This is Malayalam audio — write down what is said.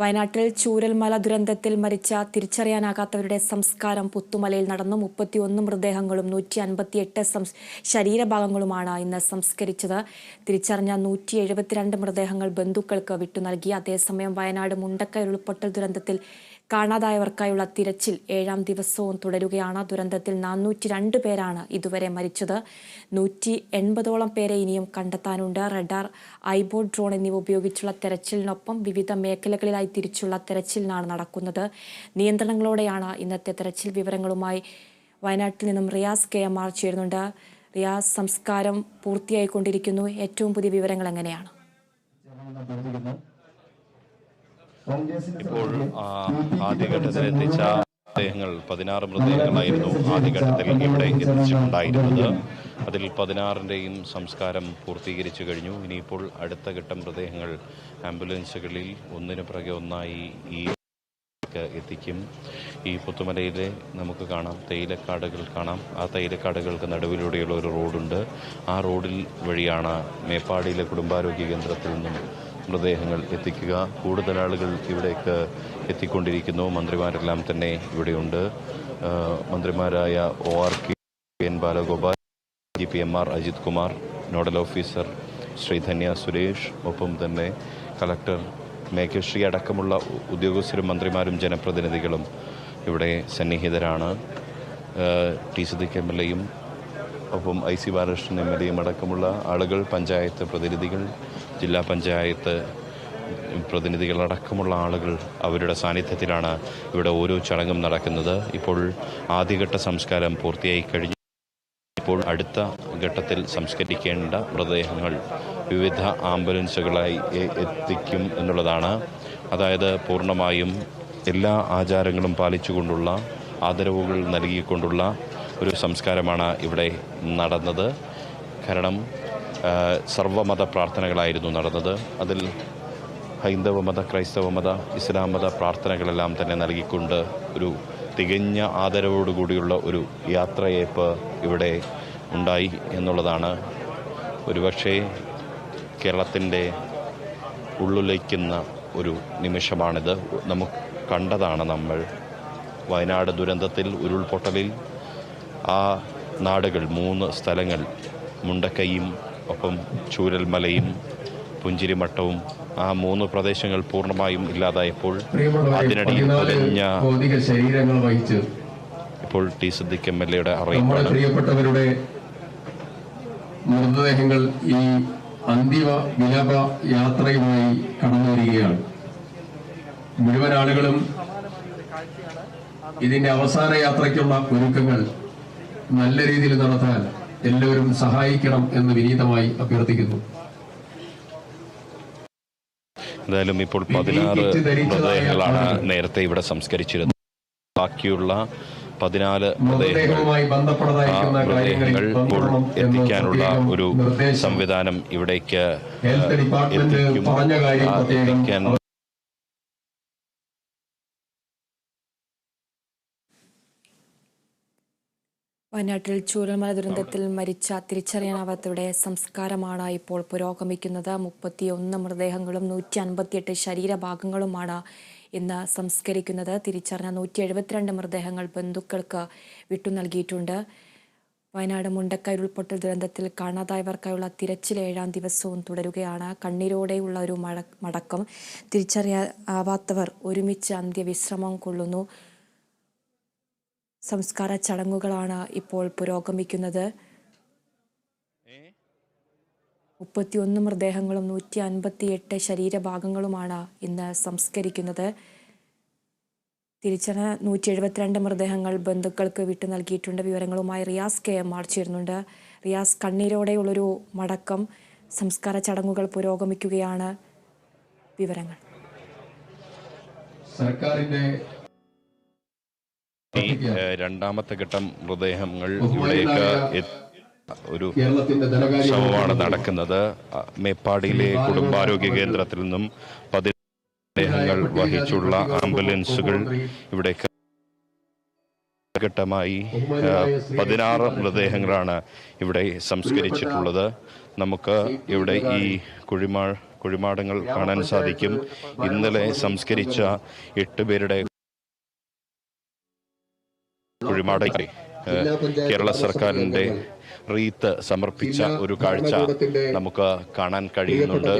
വയനാട്ടിൽ ചൂരൽമല ദുരന്തത്തിൽ മരിച്ച തിരിച്ചറിയാനാകാത്തവരുടെ സംസ്കാരം പുത്തുമലയിൽ നടന്നു. മുപ്പത്തിയൊന്ന് മൃതദേഹങ്ങളും നൂറ്റി അൻപത്തിയെട്ട് ശരീരഭാഗങ്ങളുമാണ് ഇന്ന് സംസ്കരിച്ചത്. തിരിച്ചറിഞ്ഞ നൂറ്റി എഴുപത്തിരണ്ട് മൃതദേഹങ്ങൾ ബന്ധുക്കൾക്ക് വിട്ടു നൽകി. അതേസമയം വയനാട് മുണ്ടക്കൈ ഉരുൾപൊട്ടൽ ദുരന്തത്തിൽ കാണാതായവർക്കായുള്ള തിരച്ചിൽ ഏഴാം ദിവസവും തുടരുകയാണ്. ദുരന്തത്തിൽ നാനൂറ്റി രണ്ട് പേരാണ് ഇതുവരെ മരിച്ചത്. നൂറ്റി എൺപതോളം പേരെ ഇനിയും കണ്ടെത്താനുണ്ട്. റഡാർ ഐബോട്ട് ഡ്രോൺ എന്നിവ ഉപയോഗിച്ചുള്ള തെരച്ചിലിനൊപ്പം വിവിധ മേഖലകളിലായി തിരിച്ചുള്ള തെരച്ചിലിനാണ് നടക്കുന്നത്. നിയന്ത്രണങ്ങളോടെയാണ് ഇന്നത്തെ തെരച്ചിൽ. വിവരങ്ങളുമായി വയനാട്ടിൽ നിന്നും റിയാസ് കെ എം ആർ ചേരുന്നുണ്ട്. റിയാസ് സംസ്കാരം പൂർത്തിയായിക്കൊണ്ടിരിക്കുന്നു. ഏറ്റവും പുതിയ വിവരങ്ങൾ എങ്ങനെയാണ്? ഇപ്പോൾ ആ, ആദ്യഘട്ടത്തിൽ എത്തിച്ച മൃതദേഹങ്ങൾ പതിനാറ് മൃതദേഹങ്ങളായിരുന്നു ആദ്യഘട്ടത്തിൽ ഇവിടെ എത്തിച്ചിട്ടുണ്ടായിരുന്നത്. അതിൽ പതിനാറിന്റെയും സംസ്കാരം പൂർത്തീകരിച്ചു കഴിഞ്ഞു. ഇനിയിപ്പോൾ അടുത്ത ഘട്ടം മൃതദേഹങ്ങൾ ആംബുലൻസുകളിൽ ഒന്നിനു പിറകെ ഒന്നായി ഈ എത്തിക്കും. ഈ പുത്തുമലയിലെ നമുക്ക് കാണാം തേയിലക്കാടുകൾ കാണാം. ആ തേയിലക്കാടുകൾക്ക് നടുവിലൂടെയുള്ള ഒരു റോഡുണ്ട്. ആ റോഡിൽ വഴിയാണ് മേപ്പാടിയിലെ കുടുംബാരോഗ്യ കേന്ദ്രത്തിൽ നിന്നും മൃതദേഹങ്ങൾ എത്തിക്കുക. കൂടുതൽ ആളുകൾ ഇവിടേക്ക് എത്തിക്കൊണ്ടിരിക്കുന്നു. മന്ത്രിമാരെല്ലാം തന്നെ ഇവിടെയുണ്ട്. മന്ത്രിമാരായ O R K N Balagopal G P M R Ajith Kumar nodal officer Shri Dhanya Suresh ഒപ്പം തന്നെ കളക്ടർ മേഘശ്രീ അടക്കമുള്ള ഉദ്യോഗസ്ഥരും മന്ത്രിമാരും ജനപ്രതിനിധികളും ഇവിടെ സന്നിഹിതരാണ്. ടി സിദ്ദിഖ് എം എൽ എയും ഒപ്പം I C Balakrishnan M L എയും അടക്കമുള്ള ആളുകൾ പഞ്ചായത്ത് പ്രതിനിധികൾ ജില്ലാ പഞ്ചായത്ത് പ്രതിനിധികളടക്കമുള്ള ആളുകൾ അവരുടെ സാന്നിധ്യത്തിലാണ് ഇവിടെ ഓരോ ചടങ്ങും നടക്കുന്നത്. ഇപ്പോൾ ആദ്യഘട്ട സംസ്കാരം പൂർത്തിയായി കഴിഞ്ഞു. ഇപ്പോൾ അടുത്ത ഘട്ടത്തിൽ സംസ്കരിക്കേണ്ട മൃതദേഹങ്ങൾ വിവിധ ആംബുലൻസുകളായി എത്തിക്കും എന്നുള്ളതാണ്. അതായത് പൂർണമായും എല്ലാ ആചാരങ്ങളും പാലിച്ചുകൊണ്ടുള്ള ആദരവുകൾ നൽകിക്കൊണ്ടുള്ള ഒരു സംസ്കാരമാണ് ഇവിടെ നടന്നത്. കാരണം സർവമത പ്രാർത്ഥനകളായിരുന്നു നടന്നത്. അതിൽ ഹൈന്ദവ മത ക്രൈസ്തവ മത ഇസ്ലാം മത പ്രാർത്ഥനകളെല്ലാം തന്നെ നൽകിക്കൊണ്ട് ഒരു തികഞ്ഞ ആദരവോടുകൂടിയുള്ള ഒരു യാത്രയേപ്പ് ഇവിടെ ഉണ്ടായി എന്നുള്ളതാണ്. ഒരുപക്ഷെ കേരളത്തിന്റെ ഉള്ളുലയ്ക്കുന്ന ഒരു നിമിഷമാണിത്. നമുക്ക് കണ്ടതാണ് നമ്മൾ വയനാട് ദുരന്തത്തിൽ ഉരുൾപൊട്ടലിൽ ആ നാടുകൾ മൂന്ന് സ്ഥലങ്ങൾ മുണ്ടക്കൈയും ഒപ്പം ചൂരൽമലയും പുഞ്ചിരിമട്ടവും ആ മൂന്ന് പ്രദേശങ്ങൾ പൂർണമായും ഇല്ലാതായപ്പോൾ അതിനടിയിൽ പതിനാല് ശരീരങ്ങൾ വഹിച്ച് ഇപ്പോൾ ടി സിദ്ദിഖ് എം എൽ എയുടെ അറിയിപ്പാണ് പ്രിയപ്പെട്ടവരുടെ മൃതദേഹങ്ങൾ ഈ അന്തിമ വിലപ യാത്രയുമായി കടന്നു വരികയാണ് മുഴുവൻ ആളുകളും ഇതിന്റെ അവസാന യാത്രയ്ക്കുള്ള ഒരുക്കങ്ങൾ നല്ല രീതിയിൽ നടത്താൻ എല്ലാവരും സഹായിക്കണം എന്ന് വിനീതമായി അഭ്യർത്ഥിക്കുന്നു. എന്തായാലും ഇപ്പോൾ പതിനാറ് മൃതദേഹങ്ങളാണ് നേരത്തെ ഇവിടെ സംസ്കരിച്ചിരുന്നത്. ബാക്കിയുള്ള പതിനാല് മൃതദേഹങ്ങൾ എത്തിക്കാനുള്ള ഒരു സംവിധാനം ഇവിടേക്ക് എത്തിക്കും. എത്തിക്കാൻ വയനാട്ടിൽ ചൂരൽമല ദുരന്തത്തിൽ മരിച്ച തിരിച്ചറിയാനാവാത്തവരുടെ സംസ്കാരമാണ് ഇപ്പോൾ പുരോഗമിക്കുന്നത്. മുപ്പത്തിയൊന്ന് മൃതദേഹങ്ങളും നൂറ്റി അൻപത്തിയെട്ട് ശരീരഭാഗങ്ങളുമാണ് ഇന്ന് സംസ്കരിക്കുന്നത്. തിരിച്ചറിഞ്ഞ നൂറ്റി എഴുപത്തിരണ്ട് മൃതദേഹങ്ങൾ ബന്ധുക്കൾക്ക് വിട്ടു നൽകിയിട്ടുണ്ട്. വയനാട് മുണ്ടക്കൈ ഉൾപ്പെട്ട ദുരന്തത്തിൽ കാണാതായവർക്കായുള്ള തിരച്ചിൽ ഏഴാം ദിവസവും തുടരുകയാണ്. കണ്ണീരോടെയുള്ള ഒരു മടക്കം. തിരിച്ചറിയാവാത്തവർ ഒരുമിച്ച് അന്ത്യവിശ്രമം കൊള്ളുന്നു. സംസ്കാര ചടങ്ങുകളാണ് ഇപ്പോൾ പുരോഗമിക്കുന്നത്. മുപ്പത്തിയൊന്ന് മൃതദേഹങ്ങളും നൂറ്റി അൻപത്തിയെട്ട് ശരീരഭാഗങ്ങളുമാണ് ഇന്ന് സംസ്കരിക്കുന്നത്. തിരിച്ചറിഞ്ഞ നൂറ്റി എഴുപത്തിരണ്ട് മൃതദേഹങ്ങൾ ബന്ധുക്കൾക്ക് വിട്ടു നൽകിയിട്ടുണ്ട്. വിവരങ്ങളുമായി റിയാസ് കെ എം ആർ ചേരുന്നുണ്ട്. റിയാസ് കണ്ണീരോടെയുള്ളൊരു മടക്കം. സംസ്കാര ചടങ്ങുകൾ പുരോഗമിക്കുകയാണ്. വിവരങ്ങൾ. സർക്കാരിന്റെ രണ്ടാമത്തെ ഘട്ടം മൃതദേഹങ്ങൾ ഇവിടേക്ക് ഒരു ശവമാണ് ശ്രമമാണ് നടക്കുന്നത്. മേപ്പാടിയിലെ കുടുംബാരോഗ്യ കേന്ദ്രത്തിൽ നിന്നും പതിനേഹങ്ങൾ വഹിച്ചുള്ള ആംബുലൻസുകൾ ഇവിടേക്ക് ഘട്ടമായി പതിനാറ് മൃതദേഹങ്ങളാണ് ഇവിടെ സംസ്കരിച്ചിട്ടുള്ളത്. നമുക്ക് ഇവിടെ ഈ കുഴിമാ കുഴിമാടങ്ങൾ കാണാൻ സാധിക്കും. ഇന്നലെ സംസ്കരിച്ച എട്ട് പേരുടെ ഏഹ്, കേരള സർക്കാരിന്റെ റീത്ത് സമർപ്പിച്ച ഒരു കാഴ്ച നമുക്ക് കാണാൻ കഴിയുന്നുണ്ട്.